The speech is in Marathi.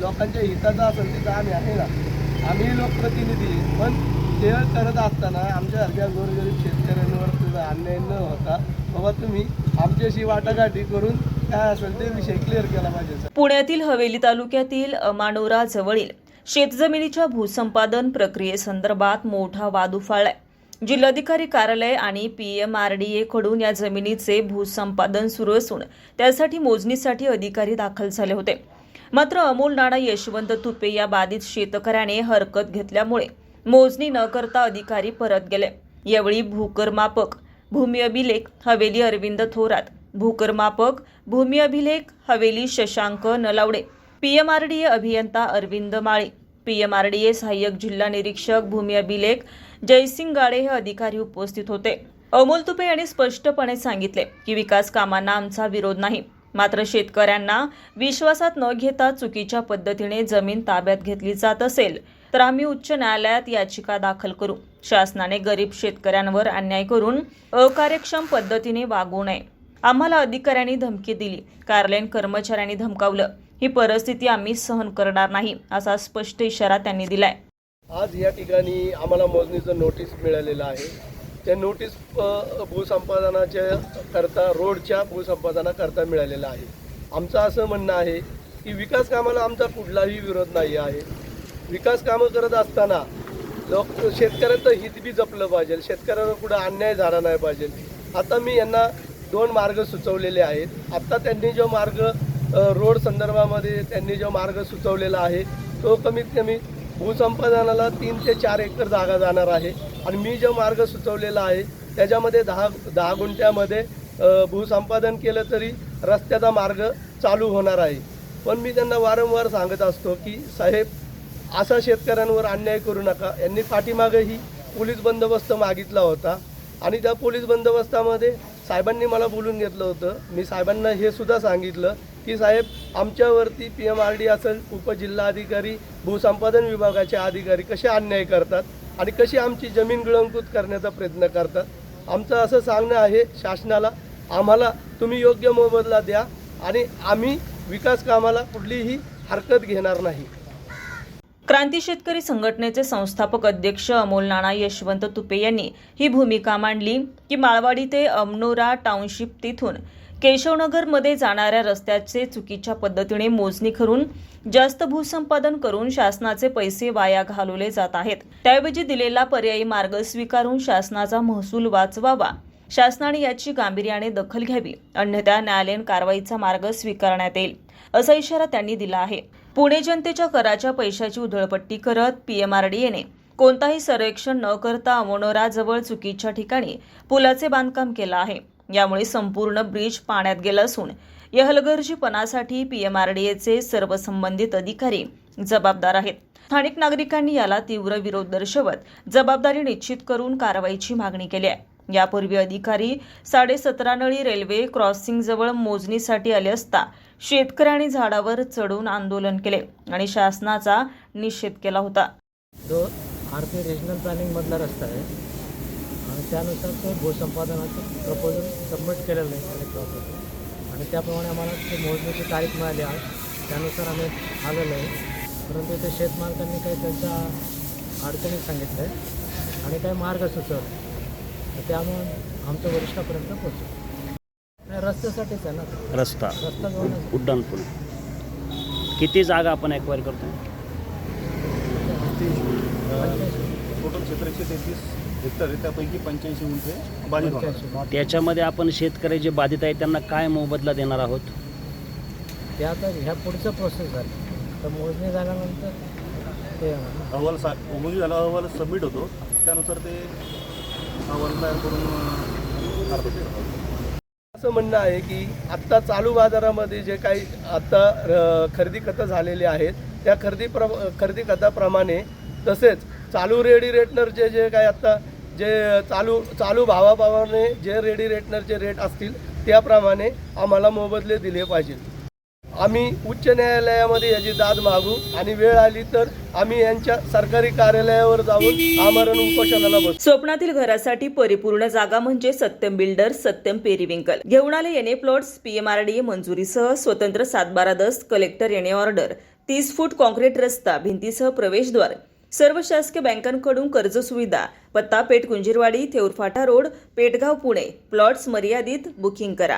लोकांच्या हिताचा असेल तिथं आम्ही आहे ना. आम्ही लोकप्रतिनिधी पण ते करत असताना आमच्यासारख्या गोरगरीब शेतकऱ्यांवर तुझा अन्याय न होता बाबा तुम्ही आमच्याशी वाटाघाटी करून काय असेल ते विषय क्लिअर केला पाहिजे पुण्यातील हवेली तालुक्यातील मानोरा जवळील शेतजमिनीच्या भूसंपादन प्रक्रियेसंदर्भात मोठा वाद उफाळलाय. जिल्हाधिकारी कार्यालय आणि पी एम आर पीएमआरडीए कडून या जमिनीचे भूसंपादन सुरू असून त्यासाठी मोजणीसाठी अधिकारी दाखल झाले होते. मात्र अमोल नाडा यशवंत तुपे या बाधित शेतकऱ्याने हरकत घेतल्यामुळे मोजणी न करता अधिकारी परत गेले. यावेळी भूकरमापक भूमी अभिलेख हवेली अरविंद थोरात भूकरमापक भूमी अभिलेख हवेली शशांक नलावडे पीएमआरडीए अभियंता अरविंद माळी पीएमआरडीए सहाय्यक जिल्हा निरीक्षक भूमी अभिलेख जयसिंग गाडे हे अधिकारी उपस्थित होते. अमोल तुपे यांनी स्पष्टपणे सांगितले की विकास कामांना आमचा विरोध नाही. मात्र शेतकऱ्यांना विश्वासात न घेता चुकीच्या पद्धतीने जमीन ताब्यात घेतली जात असेल तर आम्ही उच्च न्यायालयात याचिका दाखल करू. शासनाने गरीब शेतकऱ्यांवर अन्याय करून अकार्यक्षम पद्धतीने वागू नये. आम्हाला अधिकाऱ्यांनी धमकी दिली कार्यालयीन कर्मचाऱ्यांनी धमकावलं. ही परिस्थिती आम्ही सहन करणार नाही असा स्पष्ट इशारा त्यांनी दिलाय. आज या ठिकाणी आम्हाला मोजणीचं नोटीस मिळालेलं आहे. ते नोटीस भूसंपादनाच्या करता रोडच्या भूसंपादनाकरता मिळालेलं आहे. आमचं असं म्हणणं आहे की विकास कामाला आमचा कुठलाही विरोध नाही आहे. विकास कामं करत असताना लोक शेतकऱ्यांचं हित बी जपलं पाहिजे. शेतकऱ्यांना कुठं अन्याय झाला नाही पाहिजे. आता मी यांना दोन मार्ग सुचवलेले आहेत. आत्ता त्यांनी जो मार्ग रोड संदर्भामध्ये त्यांनी जो मार्ग सुचवलेला आहे तो कमीत कमी भूसंपादनाला तीन ते चार एकर जागा जाणार आहे. आणि मी जो मार्ग सुचवलेला आहे त्याच्यामध्ये दहा दहा गुंठ्यामध्ये भूसंपादन केलं तरी रस्त्याचा मार्ग चालू होणार आहे. पण मी त्यांना वारंवार सांगत असतो की साहेब असा शेतकऱ्यांवर अन्याय करू नका. यांनी पाठीमागंही पोलीस बंदोबस्त मागितला होता. आणि त्या पोलीस बंदोबस्तामध्ये साहेबांनी मला बोलून घेतलं होतं. मी साहेबांना हे सुद्धा सांगितलं की साहेब आमच्यावरती पी एम आर डी असेल उपजिल्हाधिकारी भूसंपादन विभागाचे अधिकारी कसे अन्याय करतात आणि कशी आमची जमीन गिळंकृत करण्याचा प्रयत्न करतात? आमचं असं सांगणं आहे शासनाला आम्हाला तुम्ही योग्य मोबदला द्या आणि आम्ही विकास कामाला कुठलीही हरकत घेणार नाही. क्रांती शेतकरी संघटनेचे संस्थापक अध्यक्ष अमोल नाना यशवंत तुपे यांनी ही भूमिका मांडली की माळवाडी ते अमनोरा टाउनशिप तिथून केशवनगरमध्ये जाणाऱ्या रस्त्याचे चुकीच्या पद्धतीने मोजणी करून जास्त भूसंपादन करून शासनाचे पैसे वाया घालवले जात आहेत. त्याऐवजी दिलेला पर्यायी मार्ग स्वीकारून शासनाचा महसूल वाचवावा. शासनाने याची गांभीर्याने दखल घ्यावी. अन्यथा न्यायालयीन कारवाईचा मार्ग स्वीकारण्यात येईल असा इशारा त्यांनी दिला आहे. पुणे जनतेच्या कराच्या पैशाची उधळपट्टी करत पीएमआरडीएने कोणताही सर्वेक्षण न करता अमोनोराजवळ चुकीच्या ठिकाणी पुलाचे बांधकाम केलं आहे. यामुळे संपूर्ण ब्रिज पाण्यात गेला असून या हलगर्जीपणासाठी पीएमआरडीएचे सर्व संबंधित अधिकारी जबाबदार आहेत. स्थानिक नागरिकांनी याला तीव्र विरोध दर्शवत जबाबदारी निश्चित करून कारवाईची मागणी केली आहे. यापूर्वी अधिकारी साडेसतरा नळी रेल्वे क्रॉसिंग जवळ मोजणीसाठी आले असता शेतकऱ्यांनी झाडावर चढून आंदोलन केले आणि शासनाचा निषेध केला होता. जो आर पी रिजनल प्लॅनिंगमधला रस्ता आहे आणि त्यानुसार तो भूसंपादनाचं प्रपोजल सबमिट केलेलं आहे कलेक्टर ऑफिसला आणि त्याप्रमाणे आम्हाला ते मोजणीची तारीख मिळाली आज. त्यानुसार आम्ही आलेलो आहे. परंतु ते शेतमालकांनी काही त्यांच्या अडचणी सांगितलं आहे आणि काही मार्ग सुचवले तर ते आम्ही आमच्या वरिष्ठापर्यंत पोहोचू रस्त्यासाठीच आहे ना? रस्ता. रस्ता जोडण्यासाठी उड्डाण पूल किती जागा आपण एक्वायर करतो? एकशे तेहतीस हेक्टर आहे. त्यापैकी पंच्याऐंशी गुंठे बाधित होणार. त्याच्यामध्ये आपण शेतकरी जे बाधित आहेत त्यांना काय मोबदला देणार आहोत? ते आता ह्या पुढचं प्रोसेस झालं. तर मोजणी झाल्यानंतर ते अहवाल सा मोजणी झाला अहवाल सबमिट होतो. त्यानुसार ते अहवाल तयार करून अं, असं म्हणणं आहे की आत्ता चालू बाजारामध्ये जे काही आत्ता अ, खरेदी खतं झालेली आहेत त्या खरेदी प्र खरेदी खताप्रमाणे तसेच चालू रेडी रेटनरचे जे काय आत्ता जे चालू चालू भावाभावाने जे रेडी रेटनरचे रेट असतील त्याप्रमाणे आम्हाला मोबदले दिले पाहिजेत आम्ही उच्च न्यायालयामध्ये याची दाद मागू आणि वेळ आली तर आम्ही यांच्या सरकारी कार्यालयावर जाऊन आमरण उपोषणाला बसू. स्वप्नातील घरासाठी परिपूर्ण जागा म्हणजे सत्यम बिल्डर सत्यम पेरिविंकल. घेऊन आले येणे प्लॉट्स पीएमआरडीए मंजुरीसह स्वतंत्र सातबारा दस कलेक्टर येणे ऑर्डर. तीस फूट कॉन्क्रीट रस्ता भिंतीसह प्रवेशद्वार. सर्व शासकीय बँकांकडून कर्ज सुविधा पत्ता पेठ कुंजीरवाडी थेऊरफाटा रोड पेटगाव पुणे. प्लॉट्स मर्यादित बुकिंग करा.